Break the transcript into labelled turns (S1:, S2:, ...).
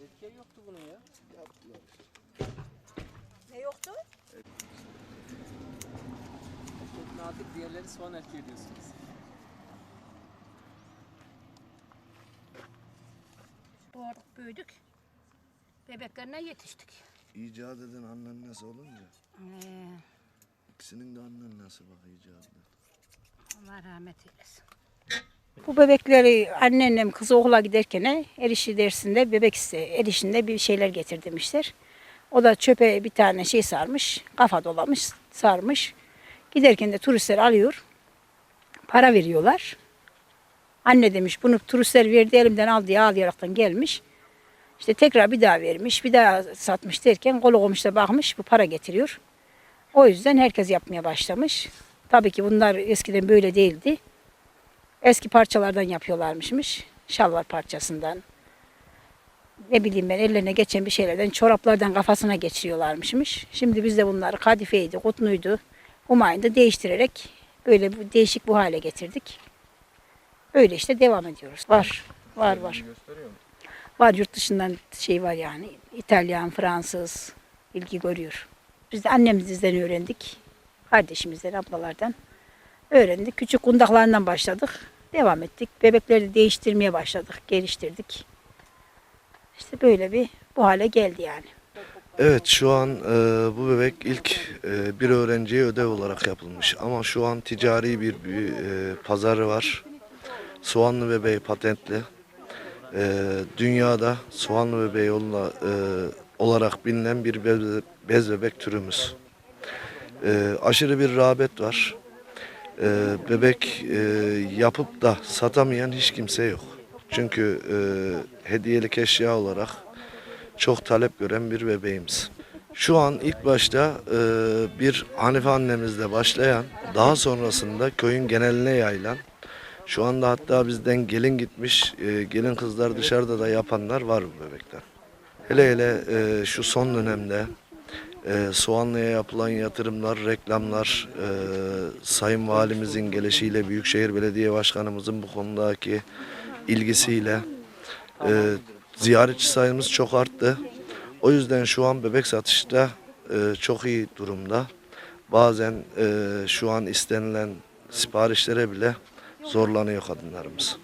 S1: Erkeği yoktu bunun ya.
S2: Ne yoktu?
S1: Çok nadir diğerleri soğan erkeği diyorsunuz.
S2: Doğurduk, büyüdük. Bebeklerine yetiştik.
S3: İcat eden annen nasıl olunca
S2: Ee,
S3: ikisinin de annen nasıl bak icadına.
S2: Allah rahmet eylesin. Bu bebekleri anneannem kızı okula giderken erişi dersinde bebek iste, erişinde bir şeyler getir demişler. O da çöpe bir tane şey sarmış, kafa dolamış, sarmış. Giderken de turistler alıyor, para veriyorlar. Anne demiş bunu turistler verdi elimden al diye ağlayaraktan gelmiş. İşte tekrar bir daha vermiş, bir daha satmış derken kolu komşuda bakmış bu para getiriyor. O yüzden herkes yapmaya başlamış. Tabii ki bunlar eskiden böyle değildi. Eski parçalardan yapıyorlarmışmış. Şalvar parçasından. Ne bileyim ben ellerine geçen bir şeylerden, çoraplardan kafasına geçiriyorlarmışmış. Şimdi biz de bunları kadifeydi, kutnuydu, humayında değiştirerek böyle bu, değişik bu hale getirdik. Öyle işte devam ediyoruz. Var, var, var. Var yurt dışından şey var yani. İtalyan, Fransız ilgi görüyor. Biz de annemizden öğrendik. Kardeşimizden, ablalardan öğrendik. Küçük kundaklarından başladık. Devam ettik. Bebekleri değiştirmeye başladık. Geliştirdik. İşte böyle bir bu hale geldi yani.
S3: Evet şu an e, bu bebek ilk e, bir öğrenciye ödev olarak yapılmış ama şu an ticari bir, bir e, pazarı var. Soğanlı bebeği patentli. E, dünyada soğanlı bebeği yoluna, e, olarak bilinen bir bez, bez bebek türümüz. E, aşırı bir rağbet var. E, bebek e, yapıp da satamayan hiç kimse yok. Çünkü e, hediyelik eşya olarak çok talep gören bir bebeğimiz. Şu an ilk başta e, bir Hanife annemizle başlayan, daha sonrasında köyün geneline yayılan, şu anda hatta bizden gelin gitmiş, e, gelin kızlar dışarıda da yapanlar var bu bebekten. Hele hele e, şu son dönemde e, Soğanlı'ya yapılan yatırımlar, reklamlar, e, Sayın Valimizin gelişiyle, Büyükşehir Belediye Başkanımızın bu konudaki ilgisiyle e, ziyaretçi sayımız çok arttı. O yüzden şu an bebek satışta e, çok iyi durumda. Bazen şu an istenilen siparişlere bile zorlanıyor kadınlarımız.